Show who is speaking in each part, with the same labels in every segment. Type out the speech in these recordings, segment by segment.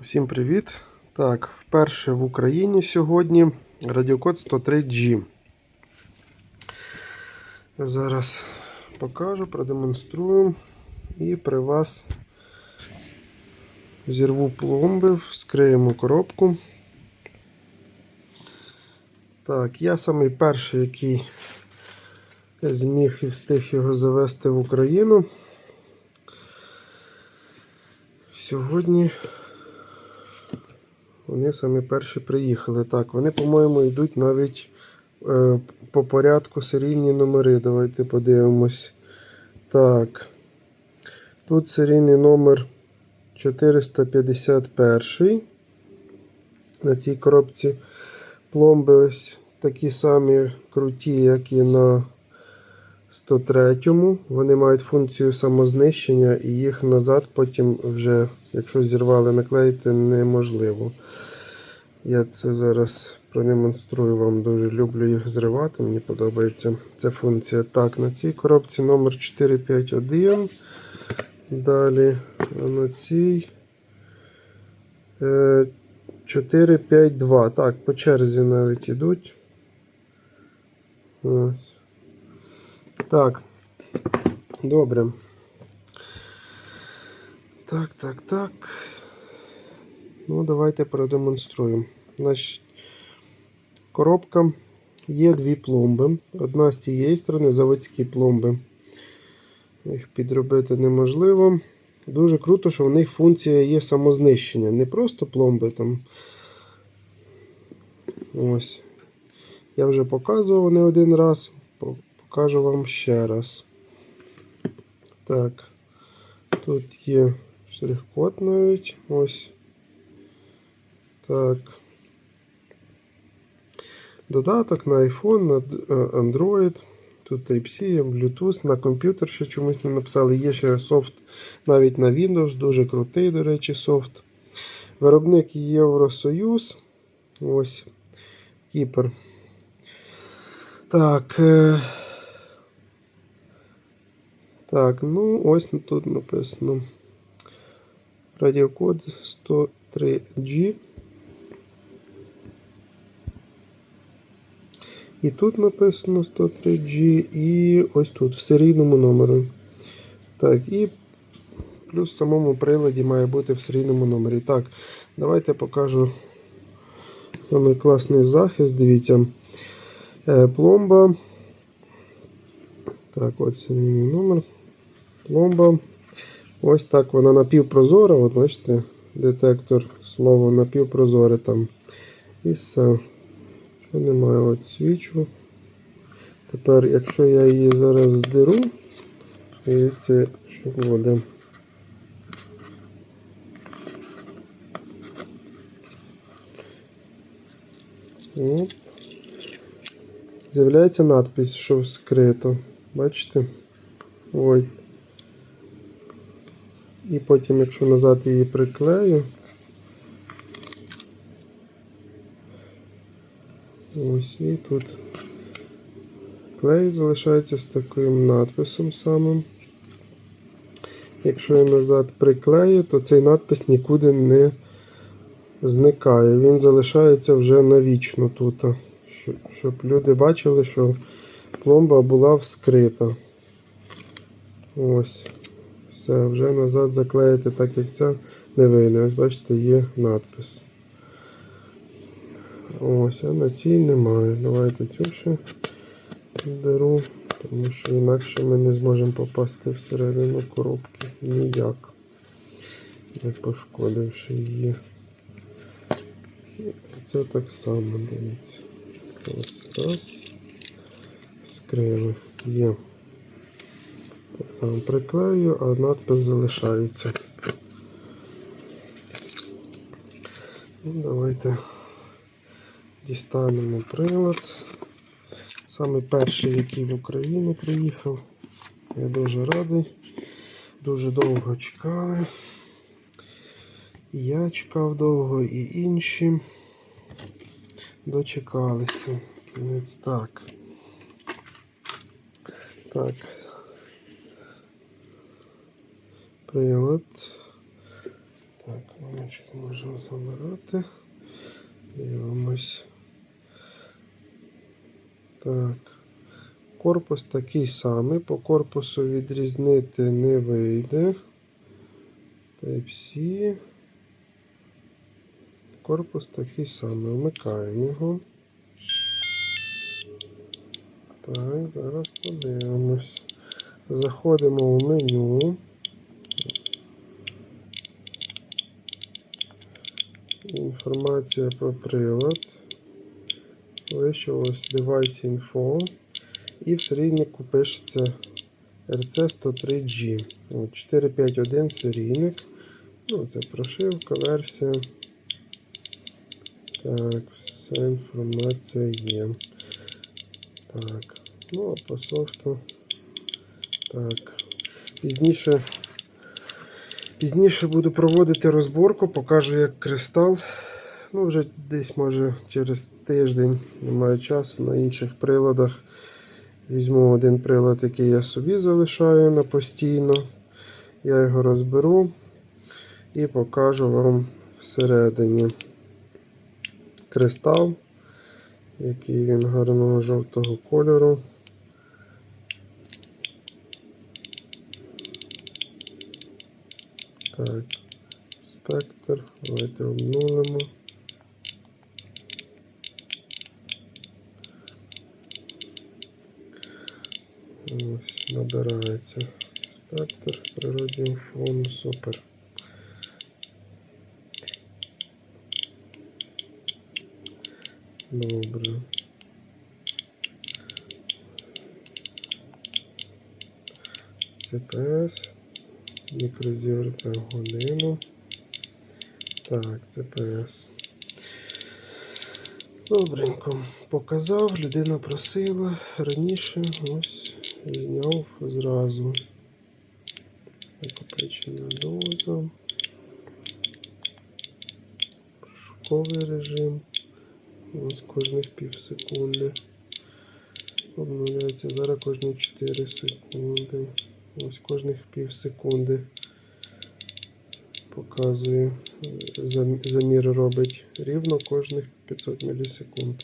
Speaker 1: Всім привіт! Так, вперше в Україні сьогодні радіокод 103G. Зараз покажу, продемонструю і при вас зірву пломби, вскриємо коробку. Так, я самий перший, який зміг і встиг його завести в Україну. Сьогодні вони самі перші приїхали. Так, вони, по-моєму, йдуть навіть е, по порядку серійні номери. Давайте подивимось. Так. Тут серійний номер 451. На цій коробці пломби ось такі самі круті, як і на 103-му. Вони мають функцію самознищення і їх назад потім вже, якщо зірвали, наклеїти неможливо. Я це зараз продемонструю вам. Дуже люблю їх зривати. Мені подобається ця функція. Так, на цій коробці номер 451. Далі на цій е, 452. Так, по черзі навіть ідуть. Ось. Так. Добре. Так, так, так. Ну, давайте продемонструємо. Значить, коробка є дві пломби. Одна з цієї сторони заводські пломби. Їх підробити неможливо. Дуже круто, що в них функція є самознищення. Не просто пломби там. Ось. Я вже показував не один раз. Покажу вам ще раз. Так. Тут є штрих-код навіть. Ось. Так. Додаток на iPhone, на Android. Тут Type-C, Bluetooth, на комп'ютер ще чомусь не написали. Є ще софт навіть на Windows, дуже крутий, до речі, софт. Виробник Євросоюз. Ось. Кіпер. Так. Так, ну ось тут написано. Радіокод 103G. І тут написано 103G, і ось тут в серійному номері. Так, і плюс в самому приладі має бути в серійному номері. Так, давайте покажу самий класний захист. Дивіться. Е, пломба. Так, ось серійний номер. Пломба. Ось так вона напівпрозора. От бачите, детектор слово напівпрозоре там. І все. Що немає, от свічу. Тепер, якщо я її зараз здеру, дивіться, що буде. Оп. З'являється надпись, що скрито. Бачите? Ой. І потім, якщо назад її приклею, ось і тут клей залишається з таким надписом самим. Якщо я назад приклею, то цей надпис нікуди не зникає. Він залишається вже навічно тут. Щоб люди бачили, що пломба була вскрита. Ось. Все, вже назад заклеїти, так як ця не вийде. Ось бачите, є надпис. Ось, а на цій немає. Давайте цю ще беру, тому що інакше ми не зможемо попасти всередину коробки. Ніяк. Не пошкодивши її. Це так само, дивіться. Ось раз. Скрили. Є. Так само приклею, а надпис залишається. Ну, Давайте дістанемо прилад. Саме перший, який в Україну приїхав. Я дуже радий. Дуже довго чекали. І я чекав довго, і інші дочекалися. Кінець так. Так. Прилад. Так, рамочку можемо забирати. Дивимось. Так. Корпус такий самий. По корпусу відрізнити не вийде. Type-C. Корпус такий самий. Вмикаємо його. Так, зараз подивимось. Заходимо в меню. Інформація про прилад. Вище ось Device Info. І в серійнику пишеться RC103G. 451 серійник. Ну, це прошивка, версія. Так, вся інформація є. Так. Ну, а по софту. Так. Пізніше. Пізніше буду проводити розборку, покажу як кристал. Ну, вже десь може через тиждень немає часу на інших приладах. Візьму один прилад, який я собі залишаю на постійно. Я його розберу і покажу вам всередині кристал, який він гарного жовтого кольору. Так, спектр, давайте обнулимо. Ось набирається спектр природнього фону, супер. Добре. CPS, мікрозіверт на годину. Так, CPS. Добренько. Показав, людина просила раніше, ось зняв зразу. Накопичена доза. Пошуковий режим. Ось кожних пів секунди. Обновляється зараз кожні 4 секунди. Ось кожних пів секунди. Показує. зам- Замір робить рівно кожних 500 мілісекунд.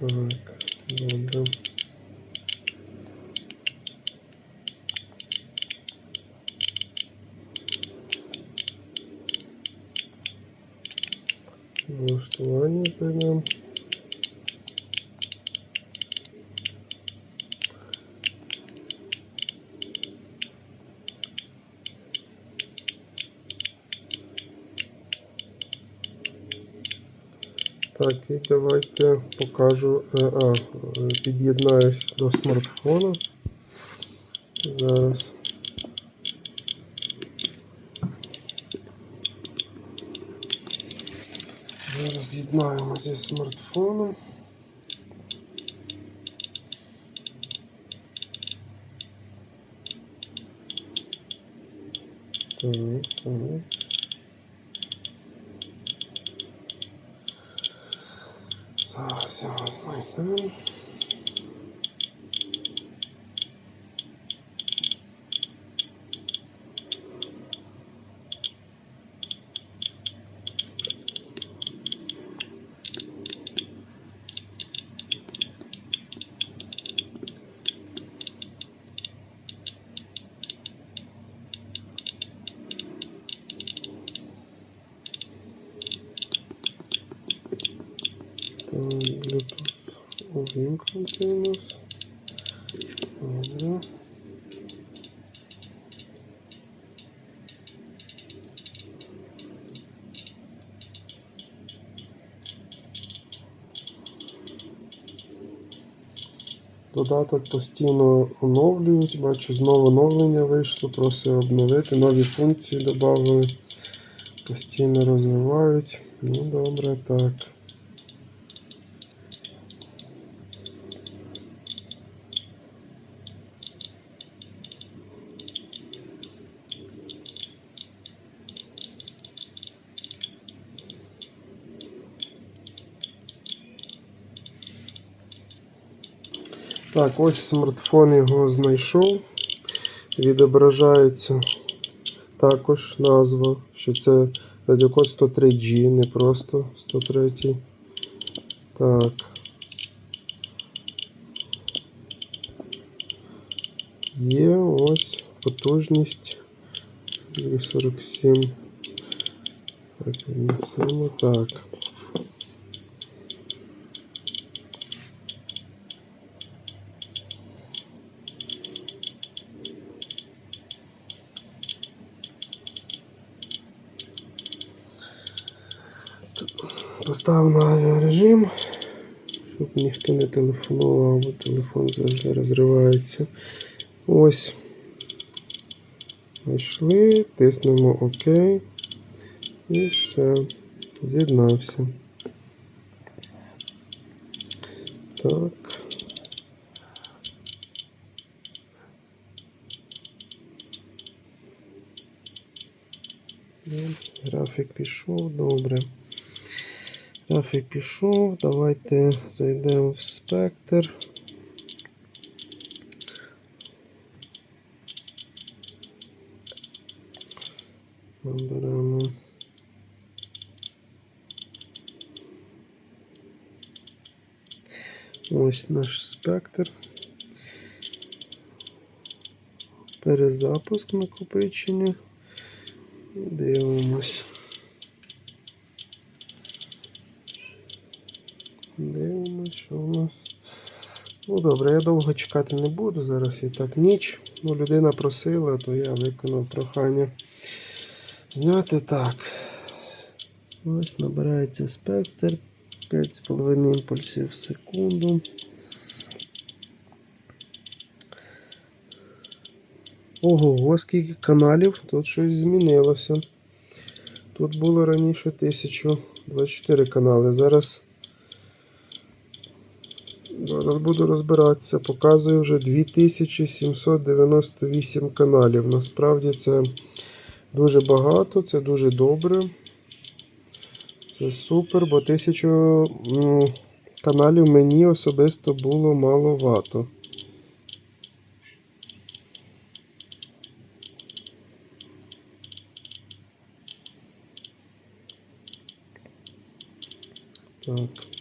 Speaker 1: Так, добре. Налаштування зайдемо. Так, і давайте покажу. е, А, е, під'єднаюсь до смартфона. Зараз. Зараз з'єднаємо зі смартфоном. Так, так. Зараз його знайдемо. Bluetooth увімкнути у нас. Добре. Додаток постійно оновлюють. Бачу, знову оновлення вийшло, просить обновити. Нові функції додали. Постійно розвивають. Ну добре, так. Так, ось смартфон його знайшов. Відображається також назва, що це радіокод 103G, не просто 103. Так. Є ось потужність 47. Так, так. Поставив на режим, щоб ніхто не телефонував, бо телефон завжди розривається. Ось. Знайшли, тиснемо ОК. І все. З'єднався. Так. Графік пішов, добре. Графік пішов. Давайте зайдемо в спектр. Наберемо. Ось наш спектр. Перезапуск накопичення. Дивимось, що у нас. Ну добре, я довго чекати не буду. Зараз і так ніч. Ну, людина просила, то я виконав прохання. Зняти так. Ось набирається спектр 5,5 імпульсів в секунду. Ого, скільки каналів, тут щось змінилося. Тут було раніше 1024 канали. Зараз, зараз буду розбиратися. Показую вже 2798 каналів. Насправді це дуже багато, це дуже добре. Це супер, бо тисячу каналів мені особисто було маловато. Так.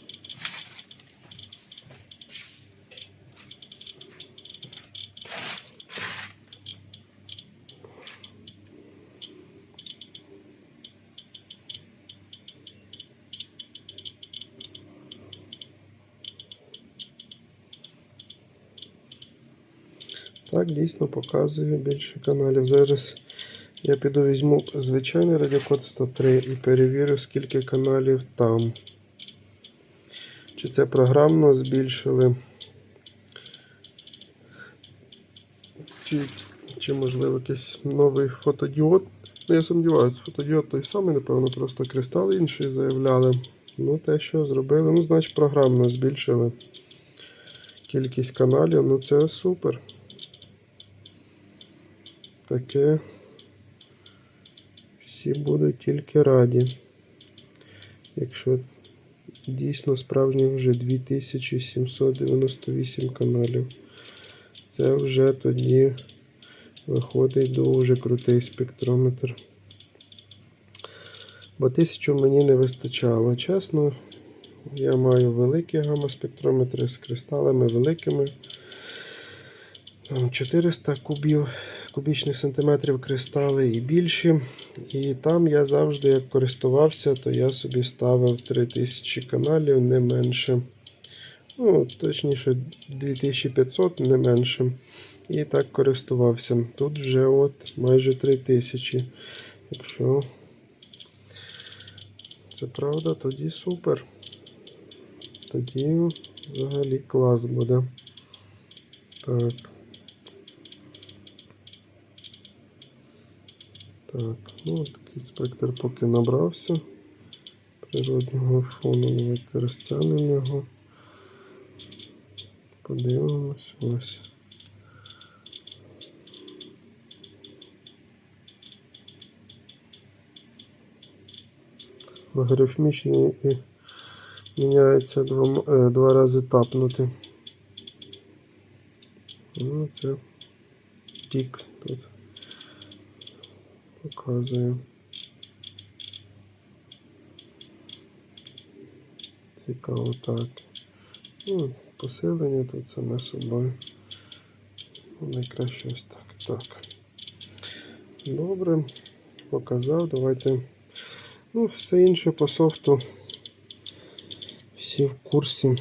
Speaker 1: Так, дійсно показує більше каналів. Зараз я піду візьму звичайний радіокод 103 і перевірю, скільки каналів там. Чи це програмно збільшили? Чи, чи можливо якийсь новий фотодіод? Ну, я сумніваюся, фотодіод той самий, напевно, просто кристал інший заявляли. Ну, те, що зробили, ну, значить, програмно збільшили кількість каналів. Ну, це супер. Таке всі будуть тільки раді. Якщо дійсно справжніх вже 2798 каналів. Це вже тоді виходить дуже крутий спектрометр. Бо тисячу мені не вистачало. Чесно, я маю великі гамма-спектрометри з кристалами великими. 400 кубів, кубічних сантиметрів кристали і більші. І там я завжди, як користувався, то я собі ставив 3000 каналів, не менше. Ну, точніше, 2500 не менше. І так користувався. Тут вже от майже 3000. Якщо це правда, тоді супер. Тоді взагалі клас буде. Так. Так, ну такий спектр поки набрався. Природнього фону давайте розтягнемо його. Подивимось ось. Логарифмічний і міняється два, е, два рази тапнути. Ну, це пік тут показує. Цікаво так. Ну, посилення тут саме собою. Ну, Найкраще ось так. Так. Добре. Показав. Давайте. Ну, все інше по софту. Всі в курсі.